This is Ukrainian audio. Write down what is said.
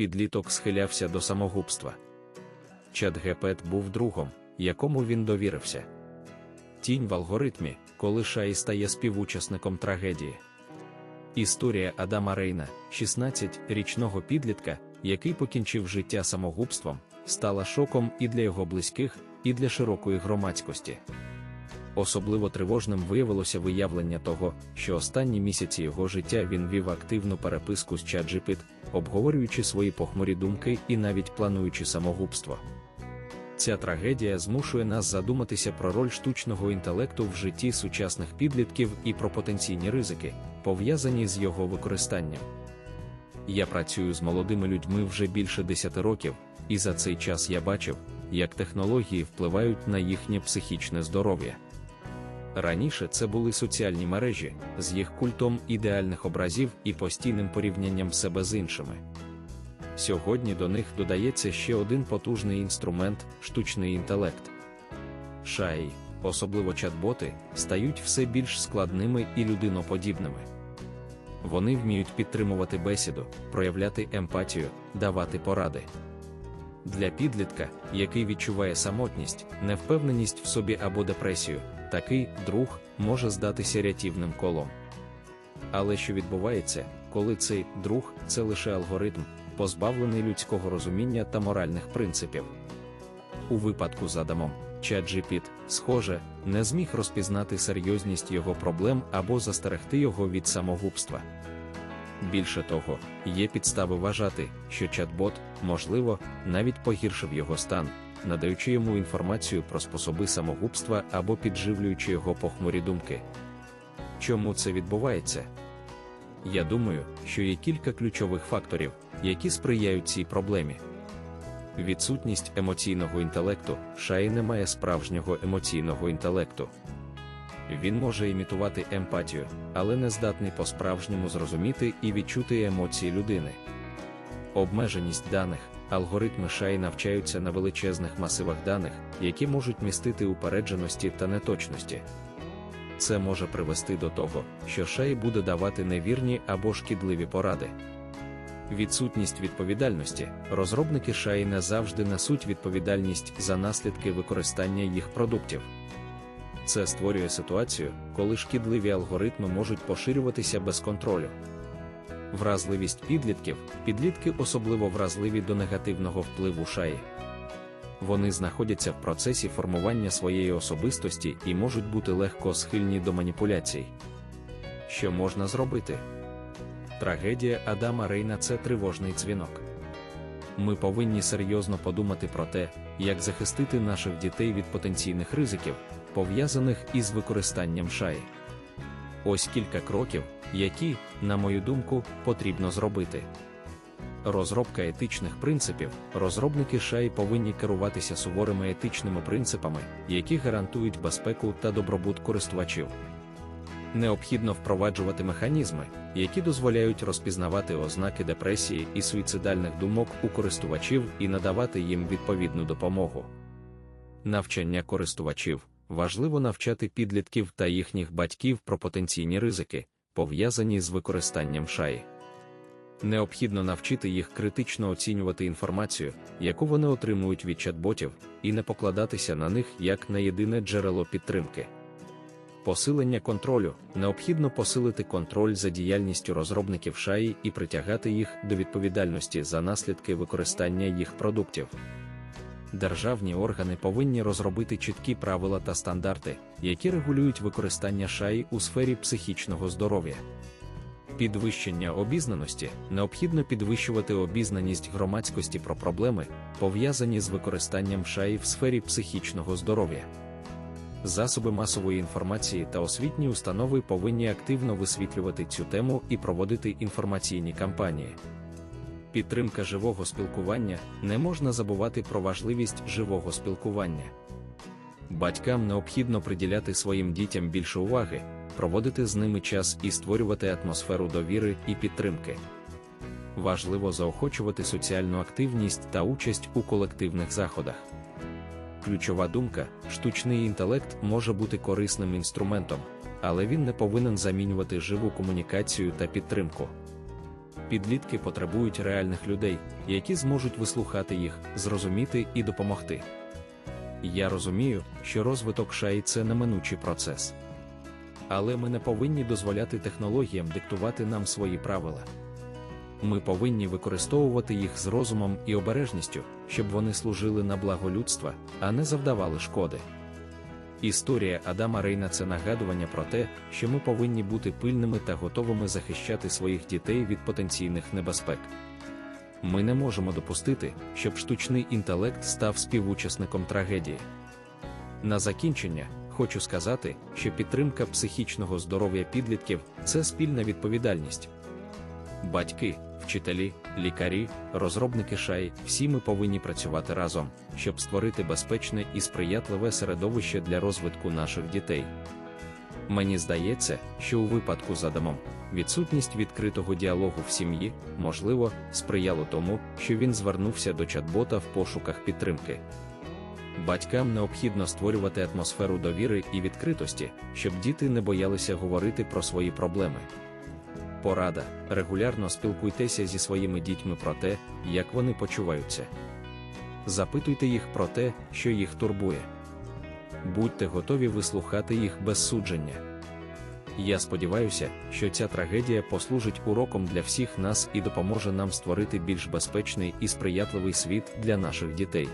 підліток схилявся до самогубства. Чат-ГПТ був другом, якому він довірився. Тінь в алгоритмі, коли Шай стає співучасником трагедії. Історія Адама Рейна, 16-річного підлітка, який покінчив життя самогубством, стала шоком і для його близьких, і для широкої громадськості. Особливо тривожним виявилося виявлення того, що останні місяці його життя він вів активну переписку з ChatGPT, обговорюючи свої похмурі думки і навіть плануючи самогубство. Ця трагедія змушує нас задуматися про роль штучного інтелекту в житті сучасних підлітків і про потенційні ризики, пов'язані з його використанням. Я працюю з молодими людьми вже більше 10 років, і за цей час я бачив, як технології впливають на їхнє психічне здоров'я. Раніше це були соціальні мережі з їх культом ідеальних образів і постійним порівнянням себе з іншими. Сьогодні до них додається ще один потужний інструмент штучний інтелект. Шаї, особливо чат-боти, стають все більш складними і людиноподібними. Вони вміють підтримувати бесіду, проявляти емпатію, давати поради. Для підлітка, який відчуває самотність, невпевненість в собі або депресію, такий друг може здатися рятівним колом. Але що відбувається, коли цей друг це лише алгоритм, позбавлений людського розуміння та моральних принципів? У випадку з Адамом, ChatGPT, схоже, не зміг розпізнати серйозність його проблем або застерегти його від самогубства. Більше того, є підстави вважати, що чат-бот, можливо, навіть погіршив його стан, надаючи йому інформацію про способи самогубства або підживлюючи його похмурі думки. Чому це відбувається? Я думаю, що є кілька ключових факторів, які сприяють цій проблемі. Відсутність емоційного інтелекту Шаї не має справжнього емоційного інтелекту. Він може імітувати емпатію, але не здатний по-справжньому зрозуміти і відчути емоції людини. Обмеженість даних, алгоритми шаї навчаються на величезних масивах даних, які можуть містити упередженості та неточності. Це може привести до того, що шаї буде давати невірні або шкідливі поради. Відсутність відповідальності розробники шаї не завжди несуть відповідальність за наслідки використання їх продуктів. Це створює ситуацію, коли шкідливі алгоритми можуть поширюватися без контролю. Вразливість підлітків, підлітки особливо вразливі до негативного впливу шаї. Вони знаходяться в процесі формування своєї особистості і можуть бути легко схильні до маніпуляцій. Що можна зробити? Трагедія Адама Рейна це тривожний дзвінок. Ми повинні серйозно подумати про те, як захистити наших дітей від потенційних ризиків, пов'язаних із використанням шаї. Ось кілька кроків, які, на мою думку, потрібно зробити. Розробка етичних принципів. Розробники шаї повинні керуватися суворими етичними принципами, які гарантують безпеку та добробут користувачів. Необхідно впроваджувати механізми, які дозволяють розпізнавати ознаки депресії і суїцидальних думок у користувачів і надавати їм відповідну допомогу. Навчання користувачів важливо навчати підлітків та їхніх батьків про потенційні ризики, пов'язані з використанням шаї. Необхідно навчити їх критично оцінювати інформацію, яку вони отримують від чат-ботів, і не покладатися на них як на єдине джерело підтримки. Посилення контролю необхідно посилити контроль за діяльністю розробників шаї і притягати їх до відповідальності за наслідки використання їх продуктів. Державні органи повинні розробити чіткі правила та стандарти, які регулюють використання шаї у сфері психічного здоров'я. Підвищення обізнаності необхідно підвищувати обізнаність громадськості про проблеми, пов'язані з використанням шаї в сфері психічного здоров'я. Засоби масової інформації та освітні установи повинні активно висвітлювати цю тему і проводити інформаційні кампанії. Підтримка живого спілкування не можна забувати про важливість живого спілкування. Батькам необхідно приділяти своїм дітям більше уваги, проводити з ними час і створювати атмосферу довіри і підтримки. Важливо заохочувати соціальну активність та участь у колективних заходах. Ключова думка: штучний інтелект може бути корисним інструментом, але він не повинен замінювати живу комунікацію та підтримку. Підлітки потребують реальних людей, які зможуть вислухати їх, зрозуміти і допомогти. Я розумію, що розвиток шаї це неминучий процес. Але ми не повинні дозволяти технологіям диктувати нам свої правила. Ми повинні використовувати їх з розумом і обережністю, щоб вони служили на благо людства, а не завдавали шкоди. Історія Адама Рейна це нагадування про те, що ми повинні бути пильними та готовими захищати своїх дітей від потенційних небезпек. Ми не можемо допустити, щоб штучний інтелект став співучасником трагедії. На закінчення хочу сказати, що підтримка психічного здоров'я підлітків це спільна відповідальність. Батьки, вчителі, лікарі, розробники шай, всі ми повинні працювати разом, щоб створити безпечне і сприятливе середовище для розвитку наших дітей. Мені здається, що у випадку з Адамом відсутність відкритого діалогу в сім'ї, можливо, сприяло тому, що він звернувся до чат-бота в пошуках підтримки. Батькам необхідно створювати атмосферу довіри і відкритості, щоб діти не боялися говорити про свої проблеми. Порада: регулярно спілкуйтеся зі своїми дітьми про те, як вони почуваються. Запитуйте їх про те, що їх турбує. Будьте готові вислухати їх без судження. Я сподіваюся, що ця трагедія послужить уроком для всіх нас і допоможе нам створити більш безпечний і сприятливий світ для наших дітей.